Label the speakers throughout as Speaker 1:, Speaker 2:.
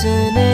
Speaker 1: ချင်နေ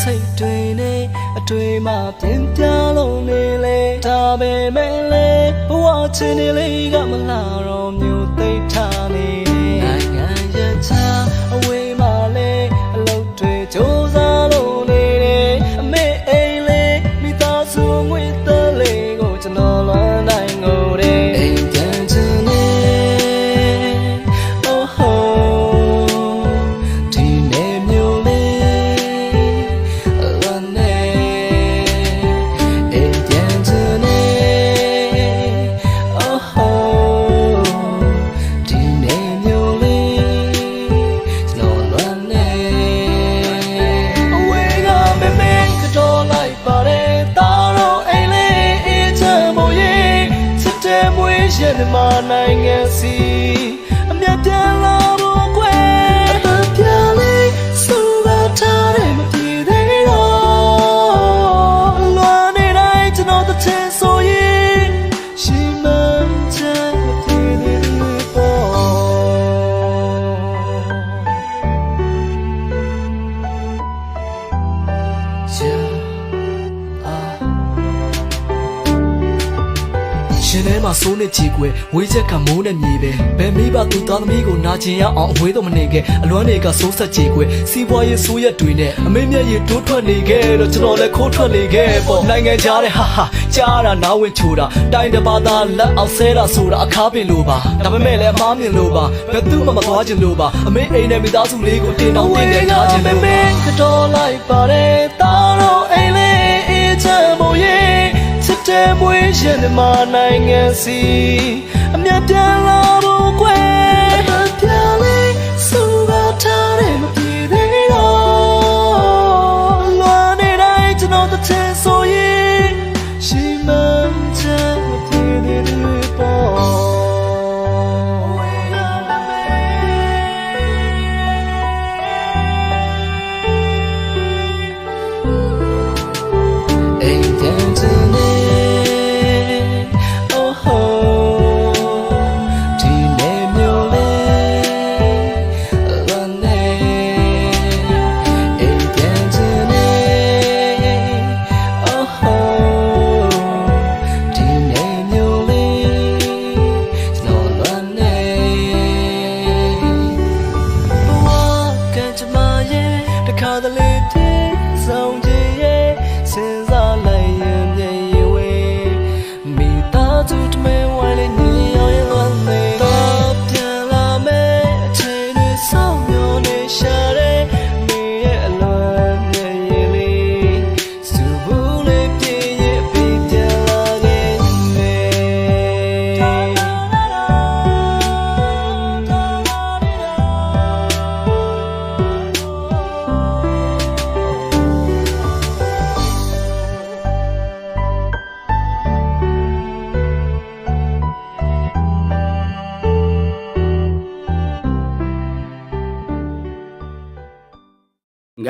Speaker 1: စိတ်တွေနေအတွေ့မှပြင်ပြလုံးနေလေဒါပေမဲ့လေဘဝချင်နေလေးကမလာတော့မျိုးသိထား ထဲမှာစိုးနေချီကွယ်ဝေးချက်ကမိုးနဲ့မြေပဲဘယ်မိဘသူသားသမီးကိုနာကျင်ရအောင်အဝေးတော့မနေခဲ့အလွမ်းတွေကစိုးဆက်ချီကွယ်စီးပွားရေးဆိုးရက်တွေနဲ့အမေမျက်ရည်တိုးထွက်နေခဲ့တော့ကျွန်တော်လည်းခိုးထွက်နေခဲ့ပေါ့နိုင်ငံခြားတဲ့ဟာဟာကြားတာနားဝင်ချိုတာတိုင်းတစ်ပါးသားလက်အောင်ဆဲတာဆိုတာအခါပင်လို့ပါဒါပေမဲ့လည်းအမားမြင်လို့ပါဘယ်သူမှမသွားချင်လို့ပါအမေအိမ်နဲ့မိသားစုလေးကိုတင်တောင်းတင်နေထားချင်လို့ပါကတော့လိုက်ပါတယ် ရှင်မနိုင်ငံစီအမြတ်ပြန်လာ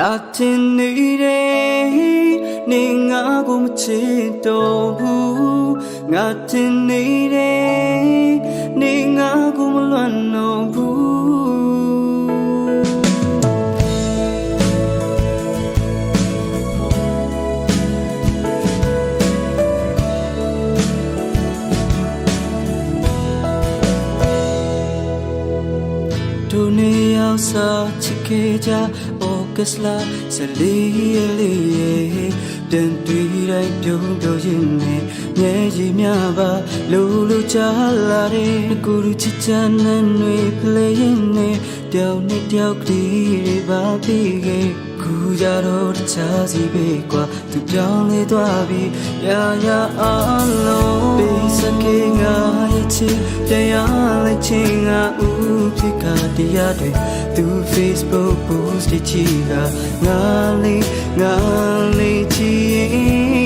Speaker 1: ငါတင်နေတယ်နေငါကိုမချစ်တော့ဘူးငါတင်နေတယ်နေငါကိုမလွတ်တော့ဘူးတို့နေရောက်စားချစ်ခဲ့ကြ ဩဂတ်လာစလေးရလေးတန်တူတိုင်းပြုံးပြောရင်းနဲ့မြဲကြီးများပါလိုလိုချလာတဲ့ကိုလူချစ်ချမ်းနဲ့တွေဖလေရင်နဲ့တယောက်နဲ့တယောက်ကလေးတွေပါပြီးခဲ့ခုကြတော့တ ခြားစီပဲကွာသူပြောင်းလဲသွားပြီရာရာအလုံးပေးစကေငါရဲ့ချစ်တရားလိုက်ချင်းငါဦးဖြစ်ကတရားတွေသူ Facebook post တွေချီကငါလေးငါလေးချီရင်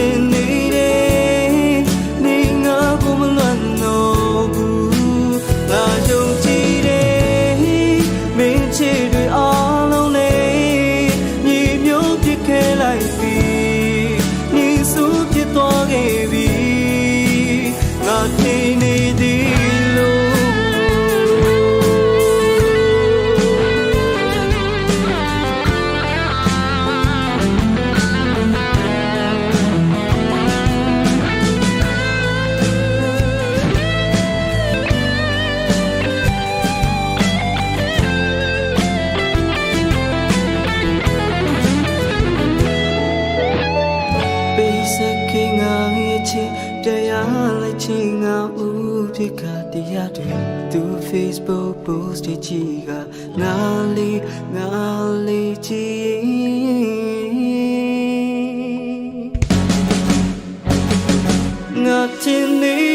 Speaker 1: watching ချင်းတ
Speaker 2: ရားလိုက်ချင်းငါဦးဖြစ်ခါတရားတွေသူ Facebook post တွေကြည့်ကငါလေးငါလေးကြည့်ငါချင်းနေ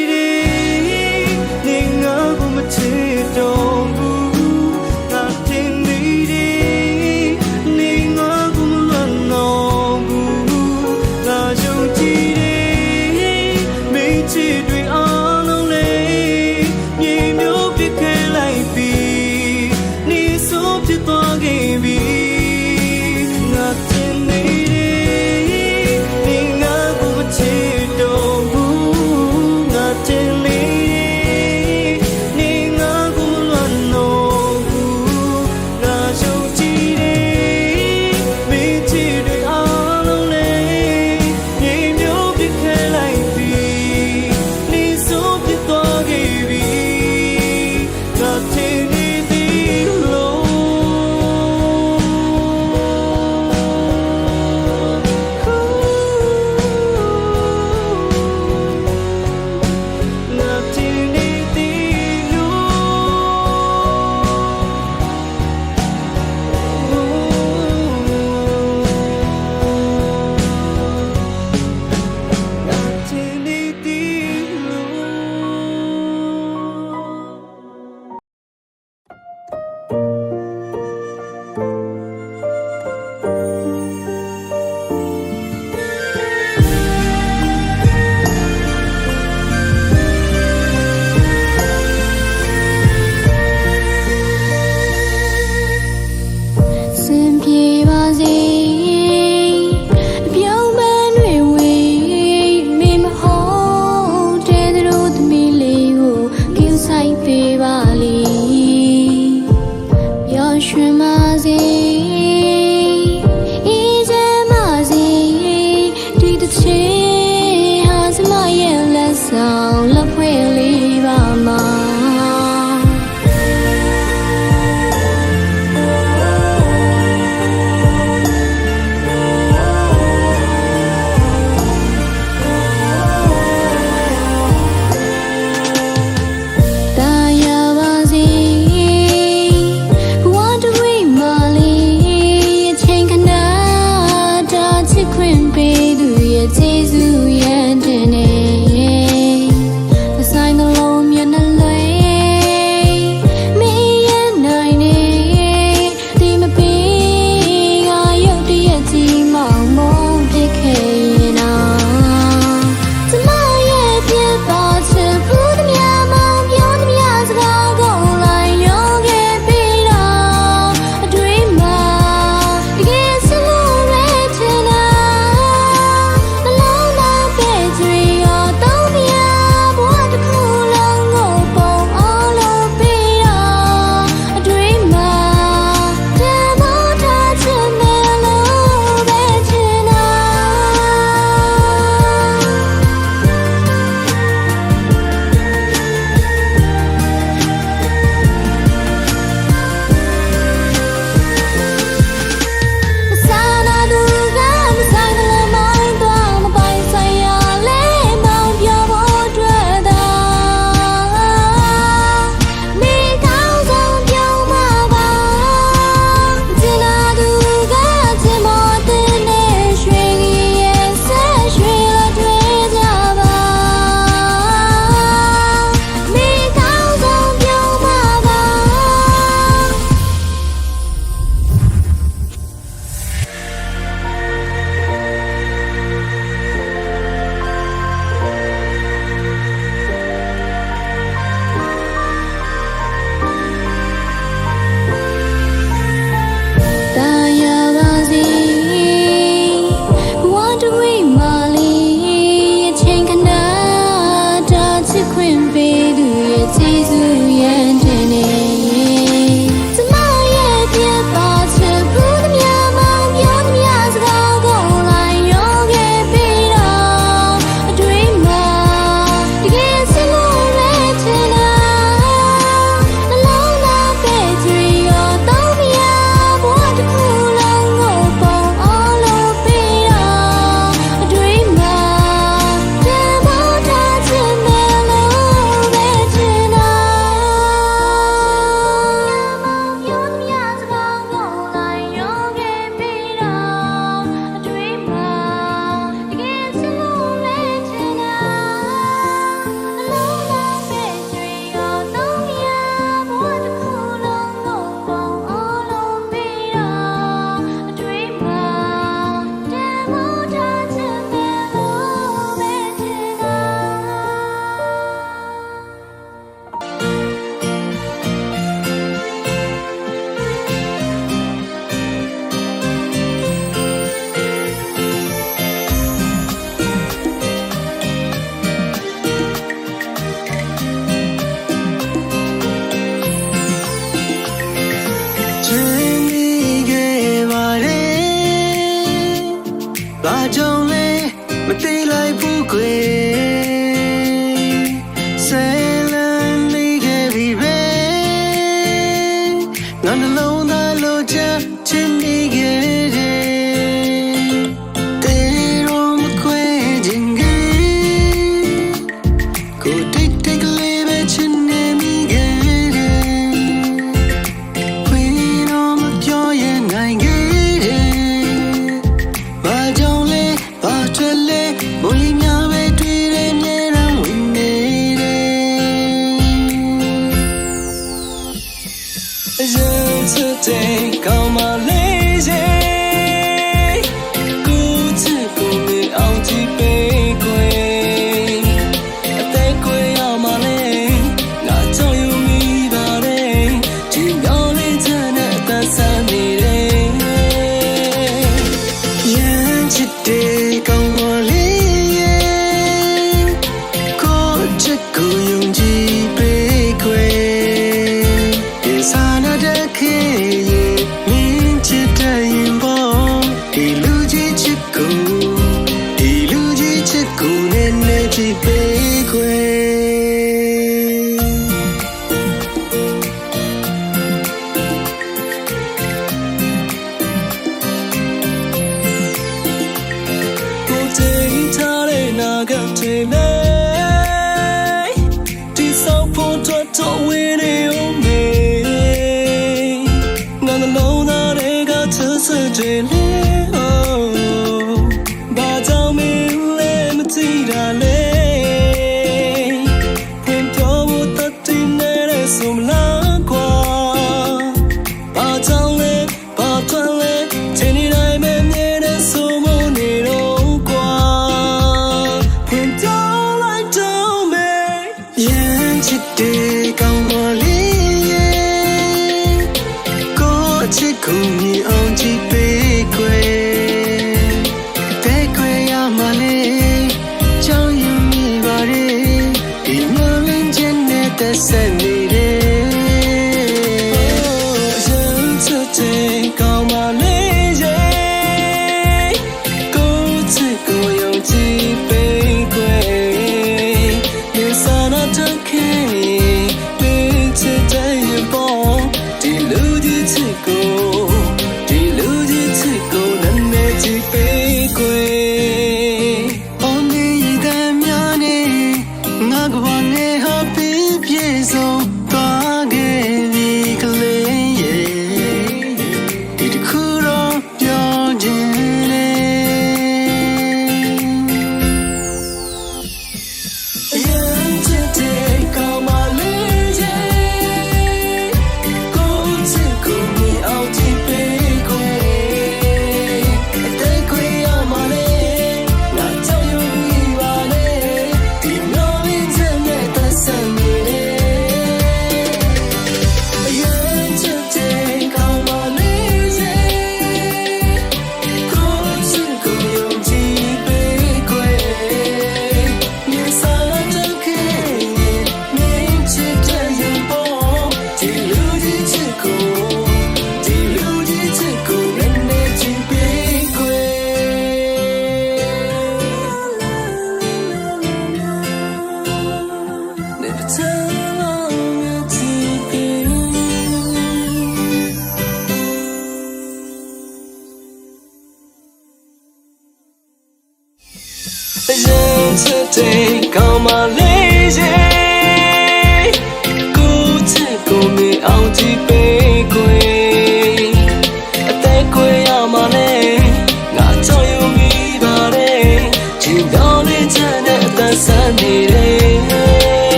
Speaker 2: လို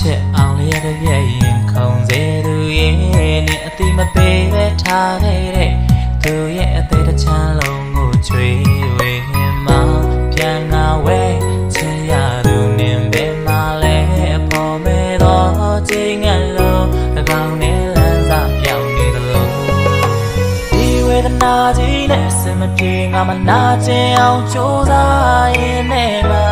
Speaker 2: ချက်
Speaker 3: အောင်လျက်တည်းရင်ခုံစေသူရဲ့နဲ့အတိမပေးပဲ
Speaker 4: ထားခဲ့တဲ့သူရဲ့အသေးတစ်ချမ်းလုံးကိုချွေဝေမှပြန်လာဝဲချင်ရသူနင်ပဲမလဲအဖို့မဲတော့ချိန်ငန်လို့အကောင်နဲ့လမ်းစာပြောင်းနေလို့ဒီဝေဒနာကြီးနဲ့အစမပြေငါမနာချင်အောင်ကြိုးစားရင်နဲ့